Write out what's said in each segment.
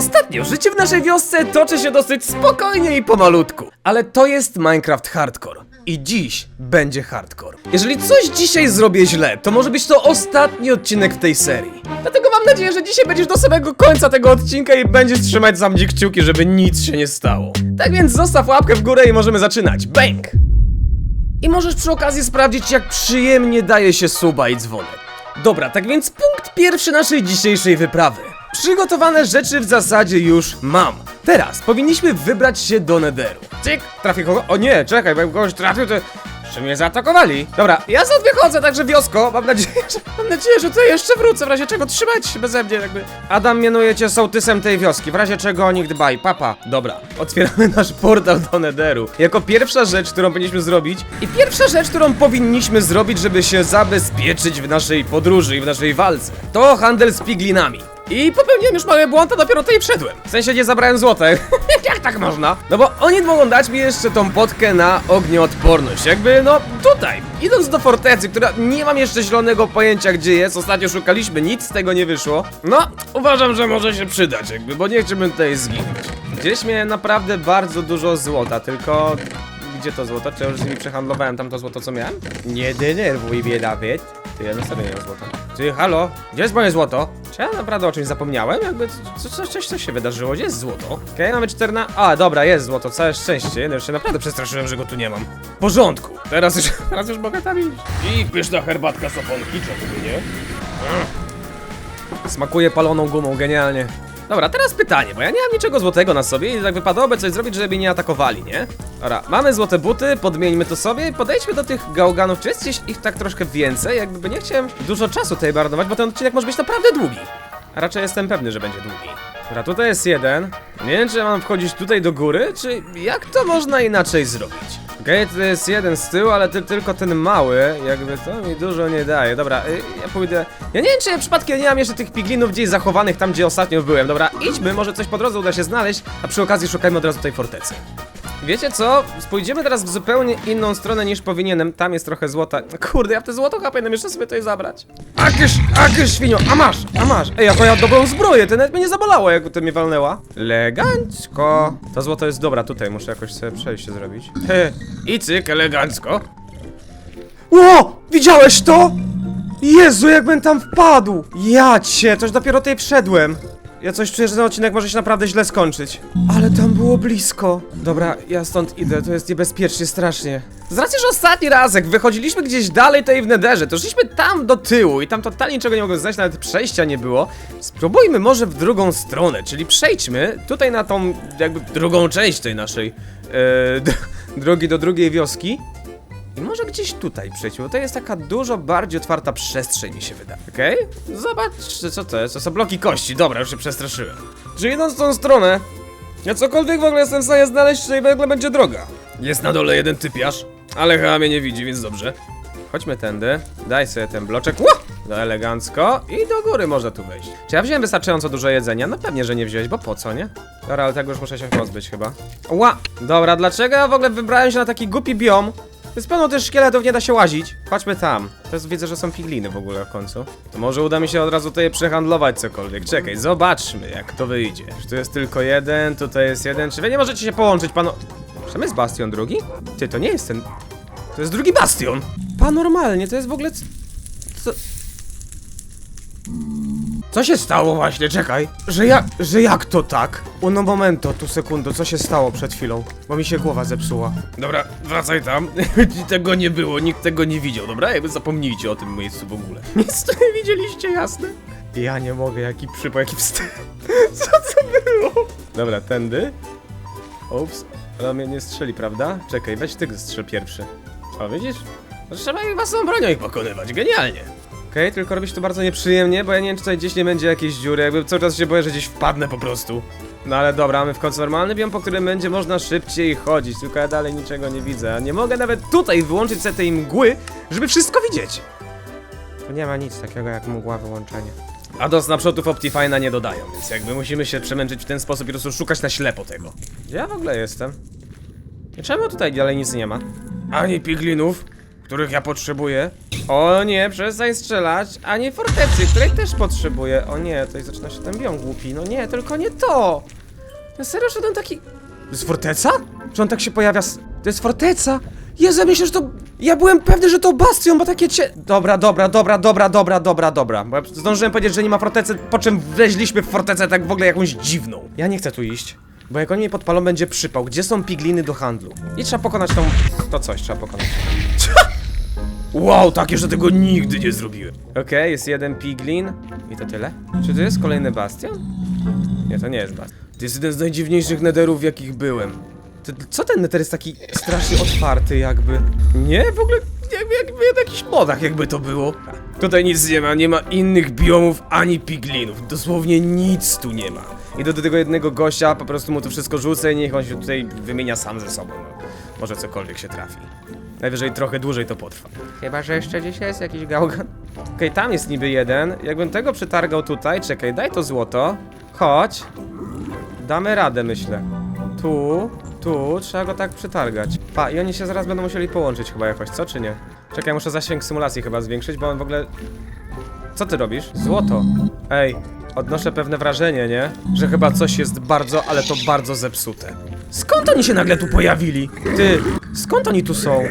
Ostatnio życie w naszej wiosce toczy się dosyć spokojnie i pomalutku. Ale to jest Minecraft Hardcore. I dziś będzie hardcore. Jeżeli coś dzisiaj zrobię źle, to może być to ostatni odcinek w tej serii. Dlatego mam nadzieję, że dzisiaj będziesz do samego końca tego odcinka i będziesz trzymać za mnie kciuki, żeby nic się nie stało. Tak więc zostaw łapkę w górę i możemy zaczynać. Bang! I możesz przy okazji sprawdzić, jak przyjemnie daje się suba i dzwonek. Dobra, tak więc punkt pierwszy naszej dzisiejszej wyprawy. Przygotowane rzeczy w zasadzie już mam. Teraz powinniśmy wybrać się do Netheru. Cyk, trafię kogo? O nie, czekaj, bo kogoś trafił, to... Czy mnie zaatakowali? Dobra, ja stąd wychodzę, także wiosko. Mam nadzieję, że, mam nadzieję, że to jeszcze wrócę. W razie czego trzymajcie się beze mnie, jakby. Adam mianuje cię sołtysem tej wioski. W razie czego o nich dbaj. Papa. Dobra, otwieramy nasz portal do Netheru. Jako pierwsza rzecz, którą powinniśmy zrobić. I pierwsza rzecz, którą powinniśmy zrobić, żeby się zabezpieczyć w naszej podróży i w naszej walce. To handel z piglinami. I popełniłem już mały błąd, a dopiero tutaj wszedłem. W sensie nie zabrałem złota. Jak tak można? No bo oni mogą dać mi jeszcze tą potkę na ognioodporność. Jakby, no tutaj, idąc do fortecy, która nie mam jeszcze zielonego pojęcia gdzie jest, ostatnio szukaliśmy, nic z tego nie wyszło. No, uważam, że może się przydać, jakby, bo nie chciałbym tutaj zginąć. Gdzieś miałem naprawdę bardzo dużo złota, tylko... Gdzie to złoto? Czy ja już z nimi przehandlowałem tamto złoto, co miałem? Nie denerwuj mnie, Dawid. Ty, ja na serio nie mam złota. Ty, halo? Gdzie jest moje złoto? Ja naprawdę o czymś zapomniałem? Jakby, co, co, coś, coś się wydarzyło? Gdzie jest złoto? Okej, mamy 14... A, dobra, jest złoto, całe szczęście. No już się naprawdę przestraszyłem, że go tu nie mam. W porządku. Teraz już, teraz już mogę tam iść. I pyszna herbatka soponki, czemu by nie? Smakuje paloną gumą, genialnie. Dobra, teraz pytanie, bo ja nie mam niczego złotego na sobie i tak wypadałoby coś zrobić, żeby mnie nie atakowali, nie? Dobra, mamy złote buty, podmieńmy to sobie i podejdźmy do tych gałganów. Czy jest gdzieś ich tak troszkę więcej? Jakby nie chciałem dużo czasu tutaj marnować, bo ten odcinek może być naprawdę długi. A raczej jestem pewny, że będzie długi. Dobra, tutaj jest jeden. Nie wiem, czy mam wchodzić tutaj do góry, czy jak to można inaczej zrobić? To jest jeden z tyłu, ale ty, tylko ten mały, jakby to mi dużo nie daje. Dobra, y, ja pójdę. Ja nie wiem, czy ja przypadkiem nie mam jeszcze tych piglinów gdzieś zachowanych tam, gdzie ostatnio byłem. Dobra, idźmy, może coś po drodze uda się znaleźć, a przy okazji szukajmy od razu tej fortecy. Wiecie co? Pójdziemy teraz w zupełnie inną stronę niż powinienem. Tam jest trochę złota. Kurde, ja w te złoto powinienem jeszcze sobie tutaj zabrać. Akysz, akysz, świnio, a masz, a masz. Ej, jaką ja dobrą zbroję, to nawet mnie nie zabolało, jak to mnie walnęła. Elegancko. To złoto jest dobra, tutaj muszę jakoś sobie przejście zrobić. He, i cyk, elegancko. Ło! Widziałeś to? Jezu, jakbym tam wpadł! Ja cię, toż dopiero tutaj wszedłem. Ja coś czuję, że ten odcinek może się naprawdę źle skończyć. Ale tam było blisko. Dobra, ja stąd idę, to jest niebezpiecznie, strasznie. Z racji, że ostatni raz, jak wychodziliśmy gdzieś dalej tutaj w nederze, to szliśmy tam do tyłu i tam totalnie niczego nie mogłem znaleźć, nawet przejścia nie było. Spróbujmy może w drugą stronę, czyli przejdźmy tutaj na tą, jakby drugą część tej naszej d- drogi do drugiej wioski. Może gdzieś tutaj przejdźmy, bo to jest taka dużo bardziej otwarta przestrzeń, mi się wydaje. Okej? Zobaczcie, co to jest. To są bloki kości. Dobra, już się przestraszyłem. Czy idąc w tą stronę, ja cokolwiek w ogóle jestem w stanie znaleźć, tutaj w ogóle będzie droga. Jest na dole jeden typiarz, ale chyba mnie nie widzi, więc dobrze. Chodźmy tędy, daj sobie ten bloczek, Ło! no elegancko i do góry można tu wejść. Czy ja wziąłem wystarczająco dużo jedzenia? No pewnie, że nie wziąłeś, bo po co, nie? Dobra, ale tego już muszę się pozbyć chyba. Ła! Dobra, dlaczego ja w ogóle wybrałem się na taki głupi biom? Jest pełno też szkieletów, nie da się łazić. Chodźmy tam. Teraz widzę, że są pigliny w ogóle w końcu. To może uda mi się od razu tutaj przehandlować cokolwiek. Czekaj, zobaczmy jak to wyjdzie. Czy tu jest tylko jeden, tutaj jest jeden. Czy wy nie możecie się połączyć, pano... Czy jest bastion drugi? Ty, to nie jest ten... To jest drugi bastion! Panormalnie, to jest w ogóle... Co... Co się stało właśnie? Czekaj. Że ja... Że jak to tak? Uno momento, tu sekundo, co się stało przed chwilą? Bo mi się głowa zepsuła. Dobra, wracaj tam. tego nie było, nikt tego nie widział, dobra? Jakby zapomnijcie o tym miejscu w ogóle. Nic tu nie widzieliście, jasne? Ja nie mogę, jaki przypał, jaki wstyd. Co to było? Dobra, tędy. Ups, ale on mnie nie strzeli, prawda? Czekaj, weź ty strzel pierwszy. O, widzisz? Trzeba ich własną bronią ich pokonywać, genialnie. Okej, tylko robić to bardzo nieprzyjemnie, bo ja nie wiem, czy tutaj gdzieś nie będzie jakiejś dziury, jakby cały czas się boję, że gdzieś wpadnę po prostu. No ale dobra, mamy w końcu normalny biom, po którym będzie można szybciej chodzić, tylko ja dalej niczego nie widzę. a Nie mogę nawet tutaj wyłączyć sobie tej mgły, żeby wszystko widzieć. Tu nie ma nic takiego jak mgła wyłączenie. A do snapshotów Optifine'a nie dodają, więc jakby musimy się przemęczyć w ten sposób i po prostu szukać na ślepo tego. Gdzie ja w ogóle jestem? Czemu tutaj dalej nic nie ma? Ani piglinów, których ja potrzebuję. O nie, przestań strzelać, a nie fortecy, której też potrzebuję. O nie, tutaj zaczyna się ten biom głupi. No nie, tylko nie to. No serio, ten taki... To jest forteca? Czy on tak się pojawia? s- To jest forteca? Jezu, ja myślę, że to... Ja byłem pewny, że to bastion, bo takie cie... Dobra, dobra, dobra, dobra, dobra, dobra, dobra. Bo ja zdążyłem powiedzieć, że nie ma fortecy, po czym wleźliśmy w fortecę tak w ogóle jakąś dziwną. Ja nie chcę tu iść. Bo jak oni mnie podpalą, będzie przypał. Gdzie są pigliny do handlu? I trzeba pokonać tą... To coś trzeba pokonać. Wow, takie, że tego nigdy nie zrobiłem. Okej, jest jeden piglin. I to tyle? Czy to jest kolejny bastion? Nie, to nie jest bastion. To jest jeden z najdziwniejszych nederów, w jakich byłem. To, co ten neter jest taki strasznie otwarty jakby? Nie? W ogóle Jakby, jakby w jakichś modach jakby to było. Tutaj nic nie ma, nie ma innych biomów ani piglinów. Dosłownie nic tu nie ma. idę do tego jednego gościa, po prostu mu to wszystko rzucę i niech on się tutaj wymienia sam ze sobą. No. Może cokolwiek się trafi. Najwyżej trochę dłużej to potrwa. Chyba, że jeszcze gdzieś jest jakiś gałgan. Okej, tam jest niby jeden. Jakbym tego przetargał tutaj, czekaj, daj to złoto. Chodź. Damy radę, myślę. Tu, tu, trzeba go tak przetargać. Pa, i oni się zaraz będą musieli połączyć chyba jakoś, co czy nie? Czekaj, muszę zasięg symulacji chyba zwiększyć, bo on w ogóle... Co ty robisz? Złoto. Ej, odnoszę pewne wrażenie, nie? Że chyba coś jest bardzo, ale to bardzo zepsute. Skąd oni się nagle tu pojawili? Ty, skąd oni tu są?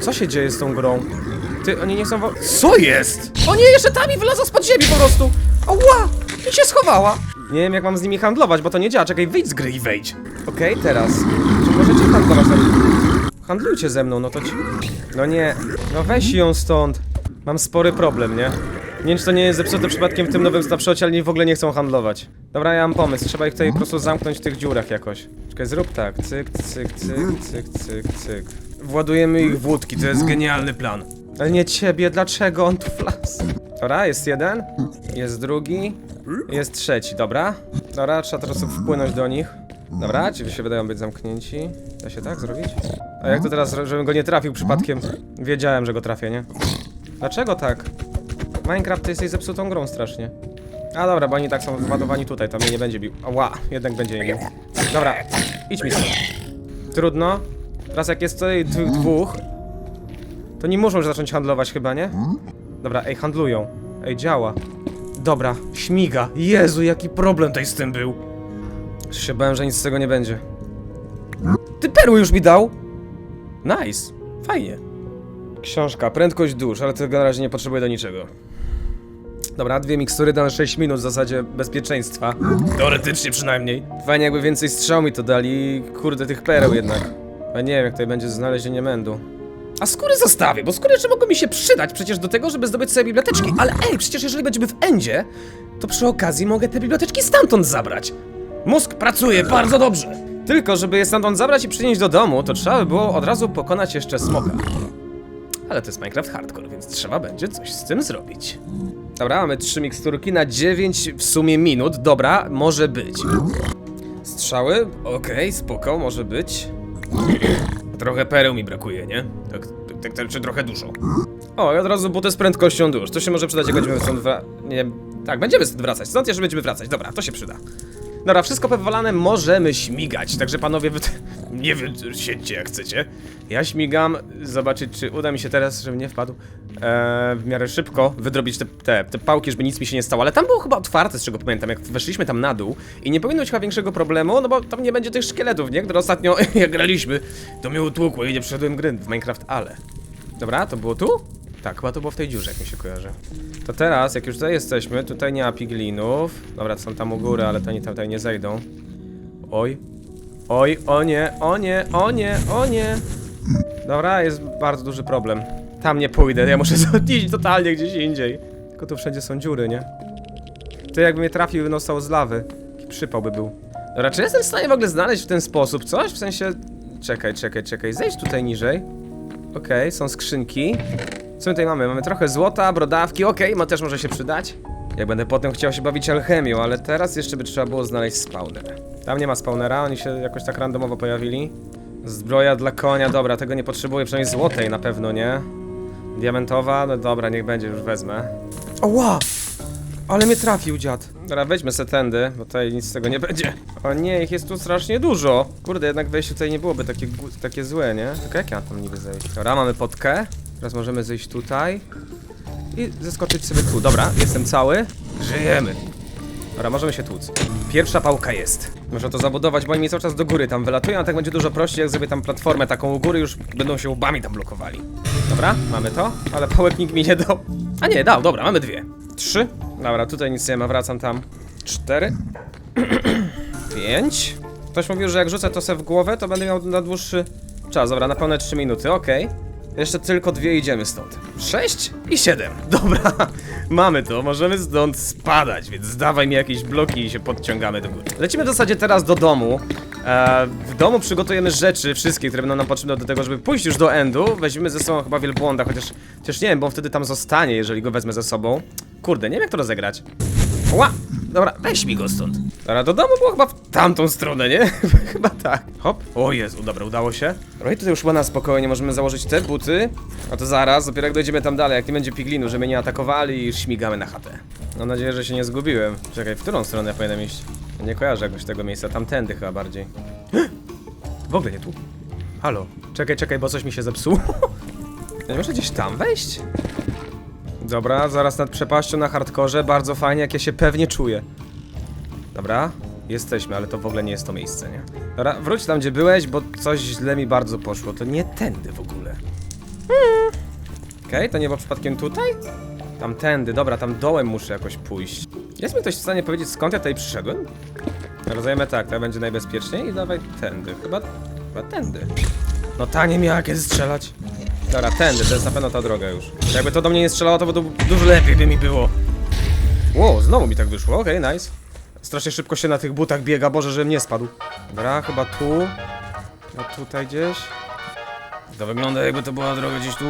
Co się dzieje z tą grą? Ty, oni nie są wo... Co jest? O nie, jeszcze tam i wylazła spod ziemi po prostu! Ała! I się schowała! Nie wiem jak mam z nimi handlować, bo to nie działa. Czekaj, wyjdź z gry i wejdź. Okej, teraz. Możecie handlować na... Handlujcie ze mną, no to ci... No nie, no weź ją stąd. Mam spory problem, nie? Nie wiem, czy to nie jest zepsute przypadkiem w tym nowym snapshocie, ale oni w ogóle nie chcą handlować. Dobra, ja mam pomysł. Trzeba ich tutaj po prostu zamknąć w tych dziurach jakoś. Czekaj, zrób tak. Cyk, cyk, cyk, cyk, cyk, cyk. Władujemy ich w łódki, to jest genialny plan. Ale nie ciebie, dlaczego on tu wlazł? Dobra, jest jeden, jest drugi, jest trzeci, dobra. Dobra, trzeba teraz wpłynąć do nich. Dobra, ci się wydają być zamknięci. Da się tak zrobić? A jak to teraz, żebym go nie trafił przypadkiem? Wiedziałem, że go trafię, nie? Dlaczego tak? Minecraft to jesteś zepsutą grą strasznie. A dobra, bo oni tak są władowani tutaj, to mnie nie będzie bił. Ła, jednak będzie je bił. Dobra, idź mi stąd. Trudno. Teraz jak jest tutaj d- dwóch, to nie muszą już zacząć handlować chyba, nie? Dobra, ej, handlują. Ej, działa. Dobra, śmiga. Jezu, jaki problem tutaj z tym był. Się bałem, że nic z tego nie będzie. Ty perły już mi dał? Nice. Fajnie. Książka, prędkość dusz, ale tego na razie nie potrzebuję do niczego. Dobra, dwie mikstury na 6 minut w zasadzie bezpieczeństwa. Teoretycznie przynajmniej. Fajnie jakby więcej strzał mi to dali, kurde tych pereł jednak. A nie wiem jak tutaj będzie znalezienie mędu. A skóry zostawię, bo skóry jeszcze mogą mi się przydać przecież do tego, żeby zdobyć sobie biblioteczki. Ale ej, przecież jeżeli będziemy w Endzie, to przy okazji mogę te biblioteczki stamtąd zabrać. Mózg pracuje bardzo dobrze. Tylko, żeby je stamtąd zabrać i przynieść do domu, to trzeba by było od razu pokonać jeszcze smoka. Ale to jest Minecraft Hardcore, więc trzeba będzie coś z tym zrobić. Dobra, mamy trzy miksturki na 9 w sumie minut. Dobra, może być. Strzały? Okej, spoko, może być. Trochę pereł mi brakuje, nie? Tak, tak, tak, tak czy trochę dużo. O, i od razu buty z prędkością dusz. To się może przydać, jak będziemy stąd wra... Nie, tak, będziemy stąd wracać. Stąd jeszcze będziemy wracać. Dobra, to się przyda. Dobra, wszystko powalane, możemy śmigać. Także panowie, wy... Nie wy siedźcie jak chcecie. Ja śmigam, zobaczyć, czy uda mi się teraz, żeby nie wpadł eee, w miarę szybko, wydrobić te, te, te pałki, żeby nic mi się nie stało. Ale tam było chyba otwarte, z czego pamiętam, jak weszliśmy tam na dół i nie powinno być chyba większego problemu, no bo tam nie będzie tych szkieletów, nie? Które ostatnio, jak graliśmy, to mnie utłukło i nie przeszedłem gry w Minecraft, ale... Dobra, to było tu? Tak, chyba to było w tej dziurze, jak mi się kojarzy. To teraz, jak już tutaj jesteśmy, tutaj nie ma piglinów. Dobra, to są tam u góry, ale to oni tutaj nie zejdą. Oj. Oj, o nie, o nie, o nie, o nie. Dobra, jest bardzo duży problem. Tam nie pójdę, ja muszę iść totalnie gdzieś indziej. Tylko tu wszędzie są dziury, nie? Ty jakby mnie trafił wynostał z lawy. Przypał by był. Dobra, czy jestem w stanie w ogóle znaleźć w ten sposób coś? W sensie... Czekaj, czekaj, czekaj, zejdź tutaj niżej. Okej, są skrzynki. Co my tutaj mamy? Mamy trochę złota, brodawki, okej, ma też może się przydać. Jak będę potem chciał się bawić alchemią, ale teraz jeszcze by trzeba było znaleźć spawner. Tam nie ma spawnera, oni się jakoś tak randomowo pojawili. Zbroja dla konia, dobra, tego nie potrzebuję, przynajmniej złotej na pewno, nie? Diamentowa, no dobra, niech będzie, już wezmę. Oła! Ale mnie trafił dziad. Dobra, weźmy se tędy, bo tutaj nic z tego nie będzie. O nie, ich jest tu strasznie dużo. Kurde, jednak wejście tutaj nie byłoby takie, takie złe, nie? Tylko jak ja tam niby zejść? Dobra, mamy potkę. Teraz możemy zejść tutaj i zeskoczyć sobie tu. Dobra, jestem cały. Żyjemy. Dobra, możemy się tłuc. Pierwsza pałka jest. Muszę to zabudować, bo oni cały czas do góry tam wylatują, a tak będzie dużo prościej, jak zrobię tam platformę taką u góry, już będą się łbami tam blokowali. Dobra, mamy to, ale pałek nikt mi nie dał. A nie, dał, dobra, mamy dwie. Trzy. Dobra, tutaj nic nie ma, wracam tam. Cztery. Pięć. Ktoś mówił, że jak rzucę to sobie w głowę, to będę miał na dłuższy czas. Dobra, na pełne 3 minuty, okej. Jeszcze tylko dwie idziemy stąd. Sześć i siedem. Dobra, mamy to, możemy stąd spadać, więc zdawaj mi jakieś bloki i się podciągamy do góry. Lecimy w zasadzie teraz do domu. E, w domu przygotujemy rzeczy, wszystkie, które będą nam potrzebne do tego, żeby pójść już do endu. Weźmiemy ze sobą chyba wielbłąda, chociaż, chociaż nie wiem, bo on wtedy tam zostanie, jeżeli go wezmę ze sobą. Kurde, nie wiem jak to rozegrać. Ła! Dobra, weź mi go stąd. Dobra, do domu było chyba w tamtą stronę, nie? chyba tak. Hop. O Jezu, dobra, udało się. Dobra, tutaj już na spokojnie możemy założyć te buty. A to zaraz, dopiero jak dojdziemy tam dalej, jak nie będzie piglinu, żeby nie atakowali i śmigamy na chatę. Mam nadzieję, że się nie zgubiłem. Czekaj, w którą stronę powinienem iść? Nie kojarzę jakoś tego miejsca, tamtędy chyba bardziej. W ogóle nie tu. Halo. Czekaj, czekaj, bo coś mi się zepsuło. Ja nie muszę gdzieś tam wejść? Dobra, zaraz nad przepaścią na hardkorze, bardzo fajnie, jak ja się pewnie czuję. Dobra, jesteśmy, ale to w ogóle nie jest to miejsce, nie? Dobra, wróć tam, gdzie byłeś, bo coś źle mi bardzo poszło. To nie tędy w ogóle. Okej, to nie było przypadkiem tutaj? Tam tędy, dobra, tam dołem muszę jakoś pójść. Jest mi ktoś w stanie powiedzieć, skąd ja tutaj przyszedłem? Rozumiemy tak, to będzie najbezpieczniej i dawaj tędy. Chyba, chyba tędy. No ta nie miała kiedy strzelać. Dobra, tędy, to jest na pewno ta droga już. Jakby to do mnie nie strzelało, to by du dużo lepiej by mi było. Wow, znowu mi tak wyszło, okej, nice. Strasznie szybko się na tych butach biega, Boże, żebym nie spadł. Dobra, chyba tu. No tutaj gdzieś. To wygląda jakby to była droga gdzieś tu.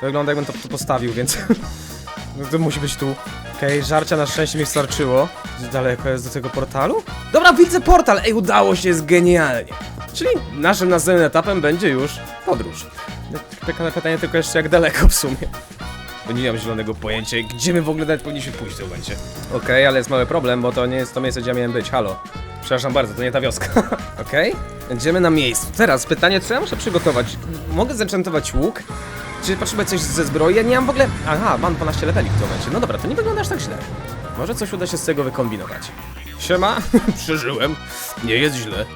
To wygląda jakbym to tu postawił, więc... no to musi być tu. Okej, żarcia na szczęście mi starczyło. Gdzie daleko jest do tego portalu? Dobra, widzę portal! Ej, udało się, jest genialnie. Czyli naszym następnym etapem będzie już podróż. Pytanie, pytanie tylko jeszcze jak daleko w sumie. Bo nie mam zielonego pojęcia, gdzie my w ogóle nawet powinniśmy pójść w tym momencie. Okej, ale jest mały problem, bo to nie jest to miejsce, gdzie ja miałem być. Halo. Przepraszam bardzo, to nie ta wioska. Okej, będziemy na miejscu. Teraz pytanie, co ja muszę przygotować? Mogę zenchantować łuk? Czy potrzebuję coś ze zbroi? Ja nie mam w ogóle... Aha, mam 12 leveli w tym momencie. No dobra, to nie wygląda aż tak źle. Może coś uda się z tego wykombinować. Siema, przeżyłem. Nie jest źle.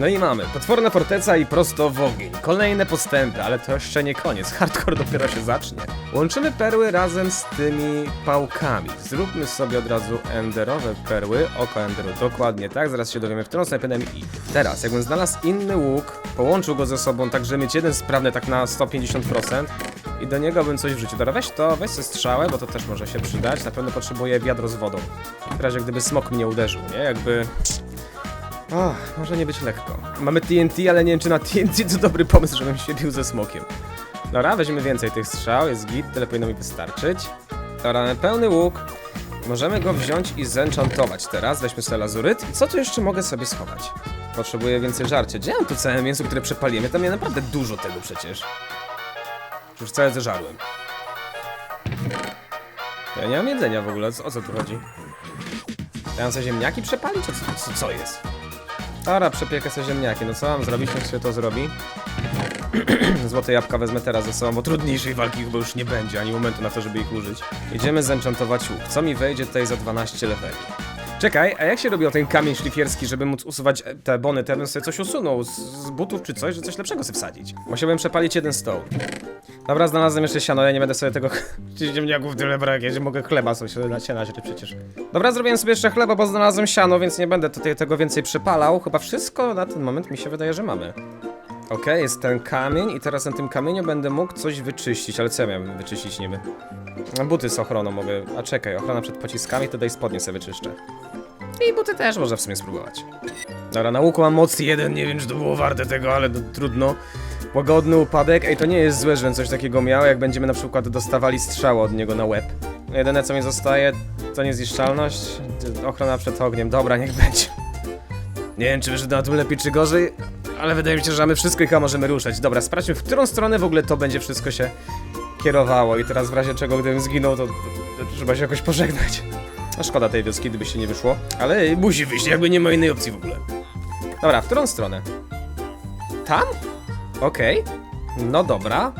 No i mamy. Potworna forteca i prosto w ogień. Kolejne postępy, ale to jeszcze nie koniec. Hardcore dopiero się zacznie. Łączymy perły razem z tymi pałkami. Zróbmy sobie od razu enderowe perły. Oko enderu, dokładnie tak. Zaraz się dowiemy, w którą stronę będę i teraz, jakbym znalazł inny łuk, połączył go ze sobą, tak żeby mieć jeden sprawny tak na 150% i do niego bym coś wrzucił. Dobra, weź to, weź sobie strzałę, bo to też może się przydać. Na pewno potrzebuję wiadro z wodą. W razie gdyby smok mnie uderzył, nie? Jakby... O, może nie być lekko. Mamy TNT, ale nie wiem czy na TNT to dobry pomysł, żebym się bił ze smokiem. Dobra, weźmiemy więcej tych strzał, jest git, tyle powinno mi wystarczyć. Dobra, mamy pełny łuk. Możemy go wziąć i zenchantować teraz. Weźmy sobie lazuryt. I co tu jeszcze mogę sobie schować? Potrzebuję więcej żarcia. Gdzie mam tu całe mięso, które przepaliłem? Ja tam miałem naprawdę dużo tego przecież. Już całe zeżarłem. Ja nie mam jedzenia w ogóle, o co tu chodzi? Ja mam sobie ziemniaki przepalić? Co, co, co jest? Dobra, przepiekę sobie ziemniaki. No co mam zrobić? Niech się to zrobi. Złote jabłka wezmę teraz ze sobą, bo trudniejszej walki chyba już nie będzie, ani momentu na to, żeby ich użyć. Idziemy zenchantować łuk. Co mi wejdzie tutaj za 12 leveli? Czekaj, a jak się robił ten kamień szlifierski, żeby móc usuwać e, te bony, to ja bym sobie coś usunął z, z butów czy coś, że coś lepszego sobie wsadzić. Musiałbym przepalić jeden stoł. Dobra, znalazłem jeszcze siano, ja nie będę sobie tego ziemniaków tyle brak, ja nie mogę chleba sobie na siana źle przecież. Dobra, zrobiłem sobie jeszcze chleba, bo znalazłem siano, więc nie będę tutaj tego więcej przepalał. Chyba wszystko na ten moment mi się wydaje, że mamy. Okej, jest ten kamień i teraz na tym kamieniu będę mógł coś wyczyścić, ale co ja miałem wyczyścić niby? No, Buty z ochroną mogę, a czekaj, ochrona przed pociskami, to daj spodnie sobie wyczyszczę. I buty też można w sumie spróbować. Dobra, na łuku mam moc jeden, nie wiem czy to było warte tego, ale trudno. Łagodny upadek, ej to nie jest złe, żebym coś takiego miał, jak będziemy na przykład dostawali strzały od niego na łeb. Jedyne co mi zostaje to niezniszczalność, ochrona przed ogniem, dobra, niech będzie. Nie wiem, czy wyszedł na tym lepiej, czy gorzej, ale wydaje mi się, że mamy wszystko i chyba możemy ruszać. Dobra, sprawdźmy, w którą stronę w ogóle to będzie wszystko się kierowało. I teraz w razie czego, gdybym zginął, to, to, to trzeba się jakoś pożegnać. No szkoda tej wioski, gdyby się nie wyszło. Ale musi wyjść, jakby nie ma innej opcji w ogóle. Dobra, w którą stronę? Tam? Okej. No dobra.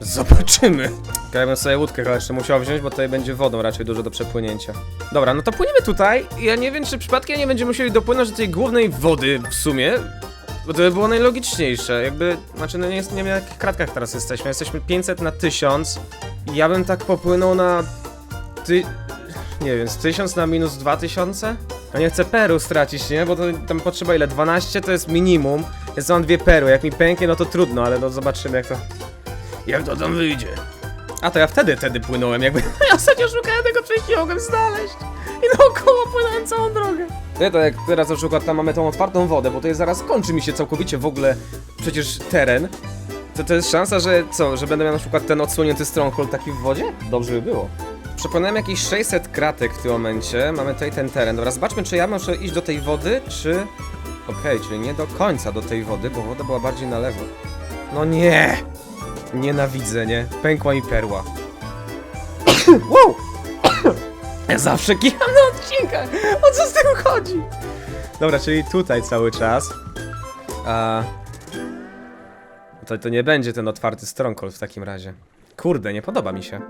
Zobaczymy. Ja sobie łódkę chyba jeszcze musiał wziąć, bo tutaj będzie wodą raczej dużo do przepłynięcia. Dobra, no to płyniemy tutaj. Ja nie wiem, czy przypadkiem nie będziemy musieli dopłynąć do tej głównej wody w sumie. Bo to by było najlogiczniejsze. Jakby, znaczy, no nie, jest, nie wiem, na jakich kratkach teraz jesteśmy. Jesteśmy 500 na 1000. I ja bym tak popłynął na. Ty. Nie wiem, z 1000 na minus 2000? Ja nie chcę peru stracić, nie? Bo to tam potrzeba ile? 12 to jest minimum. Jest mam dwie perły. Jak mi pęknie, no to trudno, ale no zobaczymy jak to. Jak to tam wyjdzie? A to ja wtedy, wtedy płynąłem, jakby ja ostatnio szukałem tego przejścia, mogłem znaleźć. I naokoło płynąłem całą drogę. Nie, to jak teraz na przykład tam mamy tą otwartą wodę, bo to jest zaraz kończy mi się całkowicie w ogóle przecież teren. To to jest szansa, że co, że będę miał na przykład ten odsłonięty stronghold taki w wodzie? Dobrze by było. Przepłynąłem jakieś 600 kratek w tym momencie, mamy tutaj ten teren. Dobra, zobaczmy czy ja muszę iść do tej wody, czy... Okej, czyli nie do końca do tej wody, bo woda była bardziej na lewo. No nie! Nienawidzę, nie? Pękła mi perła. wow! Ja zawsze kicham na odcinkach! O co z tego chodzi? Dobra, czyli tutaj cały czas. A... To, to nie będzie ten otwarty stronghold w takim razie. Kurde, nie podoba mi się.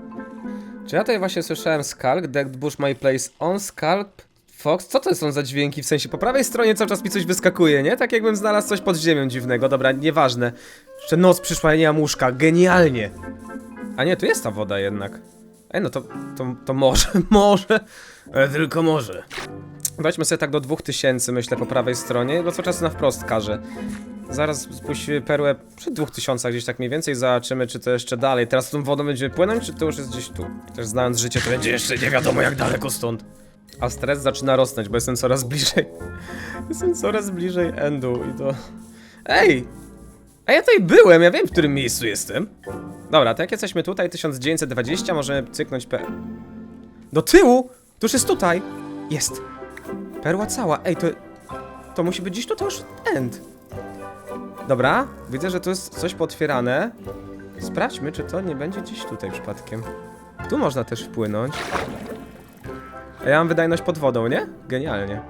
Czy ja tutaj właśnie słyszałem skalk, decked bush my place on scalp Fox? Co to są za dźwięki? W sensie po prawej stronie cały czas mi coś wyskakuje, nie? Tak jakbym znalazł coś pod ziemią dziwnego. Dobra, nieważne. Jeszcze noc przyszła, ja nie mam łóżka. Genialnie! A nie, tu jest ta woda jednak. Ej, no to, to, to może, może. E, tylko może. Weźmy sobie tak do 2000, myślę, po prawej stronie, bo cały czas na wprost każe. Zaraz spuścimy perłę przy 2000 gdzieś tak mniej więcej, zobaczymy czy to jeszcze dalej. Teraz tą wodą będziemy płynąć, czy to już jest gdzieś tu? Też znając życie, to będzie jeszcze nie wiadomo jak daleko stąd. A stres zaczyna rosnąć, bo jestem coraz bliżej. jestem coraz bliżej endu i to... Ej! A ja tutaj byłem, ja wiem w którym miejscu jestem. Dobra, to jak jesteśmy tutaj, 1920, możemy cyknąć P... Do tyłu! To już jest tutaj! Jest! Perła cała, ej, to... To musi być gdzieś tutaj już end. Dobra, widzę, że tu jest coś potwierane. Sprawdźmy, czy to nie będzie gdzieś tutaj przypadkiem. Tu można też wpłynąć. Ja mam wydajność pod wodą, nie? Genialnie.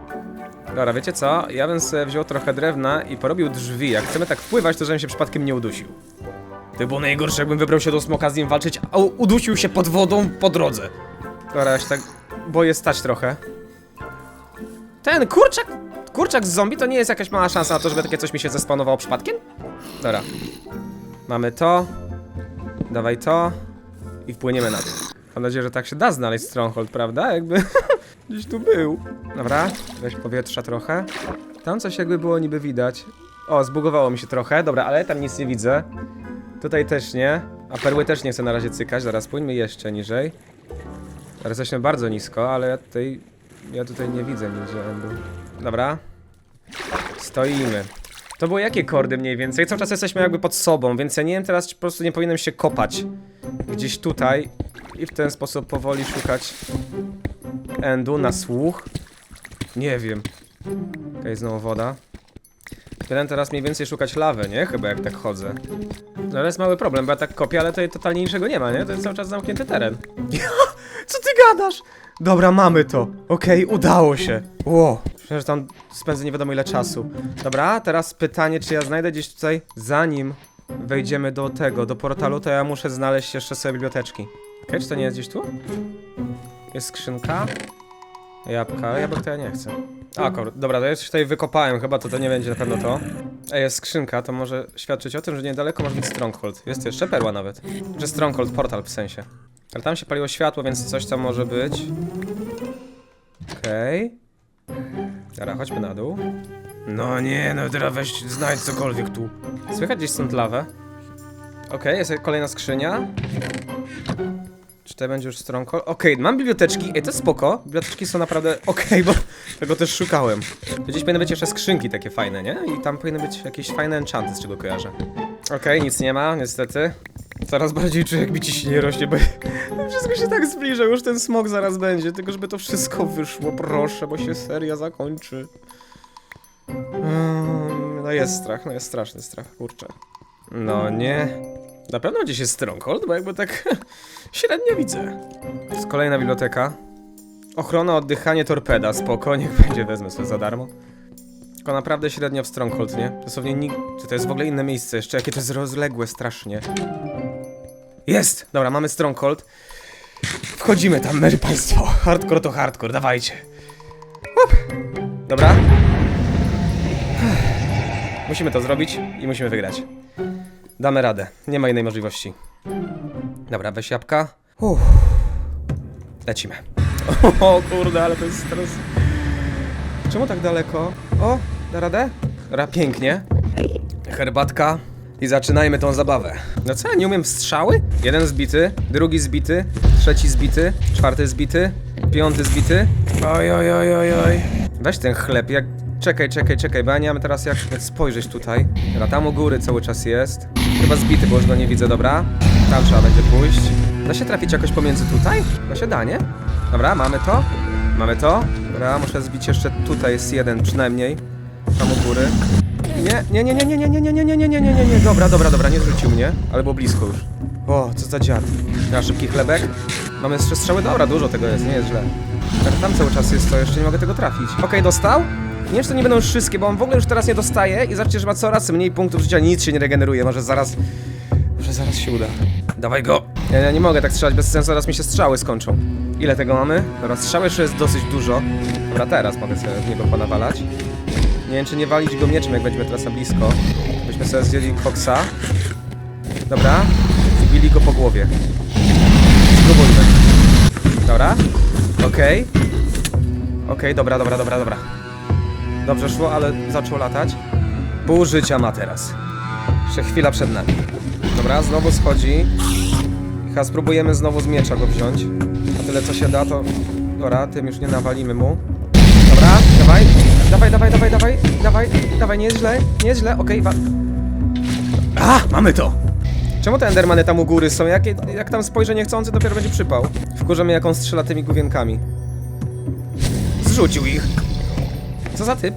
Dobra, wiecie co? Ja bym sobie wziął trochę drewna i porobił drzwi. Jak chcemy tak wpływać, to żebym się przypadkiem nie udusił. To by było najgorsze, jakbym wybrał się do smoka z nim walczyć, a udusił się pod wodą po drodze. Dobra, ja się tak boję stać trochę. Ten kurczak, kurczak z zombie to nie jest jakaś mała szansa na to, żeby takie coś mi się zespanowało przypadkiem? Dobra. Mamy to. Dawaj to. I wpłyniemy na dół. Mam nadzieję, że tak się da znaleźć Stronghold, prawda? Jakby gdzieś tu był. Dobra, weź powietrza trochę. Tam coś jakby było niby widać. O, zbugowało mi się trochę. Dobra, ale tam nic nie widzę. Tutaj też nie. A perły też nie chcę na razie cykać. Zaraz pójdźmy jeszcze niżej. Teraz jesteśmy bardzo nisko, ale ja tutaj... Ja tutaj nie widzę nigdzie endu. Dobra. Stoimy. To były jakie kordy mniej więcej? Cały czas jesteśmy jakby pod sobą, więc ja nie wiem teraz, czy po prostu nie powinienem się kopać gdzieś tutaj i w ten sposób powoli szukać endu na słuch. Nie wiem. Okej, znowu woda. Powinienem teraz mniej więcej szukać lawy, nie? Chyba jak tak chodzę. No ale jest mały problem, bo ja tak kopię, ale tutaj totalnie niczego nie ma, nie? To jest cały czas zamknięty teren. Co ty gadasz? Dobra, mamy to. Okej, udało się. Ło. Myślę, że tam spędzę nie wiadomo ile czasu. Dobra, teraz pytanie, czy ja znajdę gdzieś tutaj, zanim wejdziemy do tego, do portalu, to ja muszę znaleźć jeszcze sobie biblioteczki. Okej, czy to nie jest gdzieś tu? Jest skrzynka. Jabłka, jabłek to ja nie chcę. A, kor, dobra, to ja coś tutaj wykopałem, chyba to to nie będzie na pewno to. Ej, jest skrzynka, to może świadczyć o tym, że niedaleko może być Stronghold. Jest jeszcze perła nawet. Że Stronghold, portal w sensie. Ale tam się paliło światło, więc coś tam może być. Okej. Dobra, chodźmy na dół. No nie, no teraz weź znajdź cokolwiek tu. Słychać gdzieś stąd lawę. Okej, jest kolejna skrzynia. To będzie już Stronghold? Okej, mam biblioteczki. Ej, to spoko. Biblioteczki są naprawdę okej, bo tego też szukałem. Gdzieś powinny być jeszcze skrzynki takie fajne, nie? I tam powinny być jakieś fajne enchanty, z czego kojarzę. Okej, nic nie ma, niestety. Coraz bardziej czuję, jak mi ciśnienie rośnie, bo wszystko się tak zbliża, już ten smog zaraz będzie. Tylko żeby to wszystko wyszło, proszę, bo się seria zakończy. Mm, No jest strach, no jest straszny strach, kurczę. No nie. Na pewno gdzieś jest Stronghold, bo jakby tak średnio widzę. To jest kolejna biblioteka. Ochrona, oddychanie, torpeda, spoko, niech będzie, wezmę sobie za darmo. Tylko naprawdę średnio w Stronghold, nie? Dosłownie nikt... Czy to jest w ogóle inne miejsce jeszcze? Jakie to jest rozległe strasznie. Jest! Dobra, mamy Stronghold. Wchodzimy tam, mery państwo. Hardcore to hardcore, dawajcie. Up. Dobra. Musimy to zrobić i musimy wygrać. Damy radę. Nie ma innej możliwości. Dobra, weź jabłka. Uff. Lecimy. O kurde, ale to jest stres. Czemu tak daleko? O, da radę? Dobra, pięknie. Herbatka. I zaczynajmy tą zabawę. No co, ja nie umiem strzały? Jeden zbity, drugi zbity, trzeci zbity, czwarty zbity, piąty zbity. Oj, oj, oj, oj, oj. Weź ten chleb, jak... Czekaj, czekaj, czekaj, bo ja nie mam teraz jak spojrzeć tutaj. Dobra, tam u góry cały czas jest. Chyba zbity, bo już go nie widzę, dobra. Tam trzeba będzie pójść. Da się trafić jakoś pomiędzy tutaj? Da się da, nie? Dobra, mamy to. Mamy to. Dobra, muszę zbić jeszcze tutaj jest jeden przynajmniej. Tam u góry. Nie, nie, nie, nie, nie, nie, nie, nie, nie, nie, nie, nie, nie, nie, dobra, dobra, dobra, nie zrzucił mnie, ale było blisko już. O, co za dziad. Na szybki chlebek. Mamy jeszcze strzały, dobra, dużo tego jest, nie jest źle. Tak, tam cały czas jest to, jeszcze nie mogę tego trafić. Okej, dostał? Nie wiem, czy to nie będą wszystkie, bo on w ogóle już teraz nie dostaje i zobaczcie, że ma coraz mniej punktów życia, nic się nie regeneruje, może zaraz... Może zaraz się uda. Dawaj go! Ja, ja nie mogę tak strzelać bez sensu, zaraz mi się strzały skończą. Ile tego mamy? Dobra, strzały jeszcze jest dosyć dużo. Dobra, teraz mogę sobie w niego ponawalać. Nie wiem, czy nie walić go mieczem, jak będziemy teraz na blisko. Byśmy sobie zdjęli koksa. Dobra. I bili go po głowie. Spróbujmy. Dobra. Okej. Okej, dobra, dobra, dobra, dobra. Dobrze szło, ale zaczął latać. Pół życia ma teraz. Jeszcze chwila przed nami. Dobra, znowu schodzi. Chyba spróbujemy znowu z miecza go wziąć. A tyle co się da, to... Dobra, tym już nie nawalimy mu. Dobra, dawaj, dawaj, dawaj, dawaj, dawaj, dawaj, dawaj, nie jest źle, nie jest źle, okej, wa... A, mamy to! Czemu te endermany tam u góry są? Jak, jak tam spojrzę niechcący, dopiero będzie przypał. Wkurzę mnie, jak on strzela tymi główienkami. Zrzucił ich. Co za typ?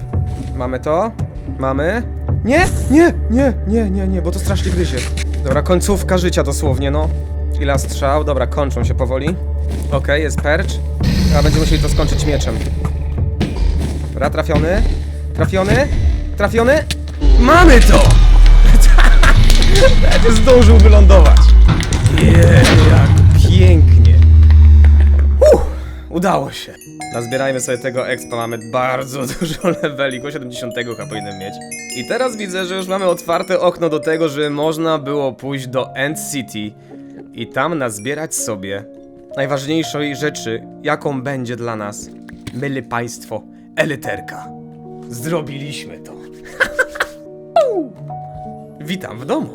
Mamy to, mamy... Nie, nie, nie, nie, nie, nie, bo to strasznie gryzie. Dobra, końcówka życia dosłownie, no. Ile strzał? Dobra, kończą się powoli. Okej, jest percz. A będziemy musieli to skończyć mieczem. Dobra, trafiony. Trafiony. Trafiony. Mamy to! Będzie zdążył wylądować. Jeee, jak pięknie. Uff, udało się. Nazbierajmy sobie tego expa, mamy bardzo dużo leveli, go 70 chyba powinien mieć. I teraz widzę, że już mamy otwarte okno do tego, że można było pójść do End City i tam nazbierać sobie najważniejszej rzeczy, jaką będzie dla nas, myli państwo, eliterka. Zrobiliśmy to. Witam w domu.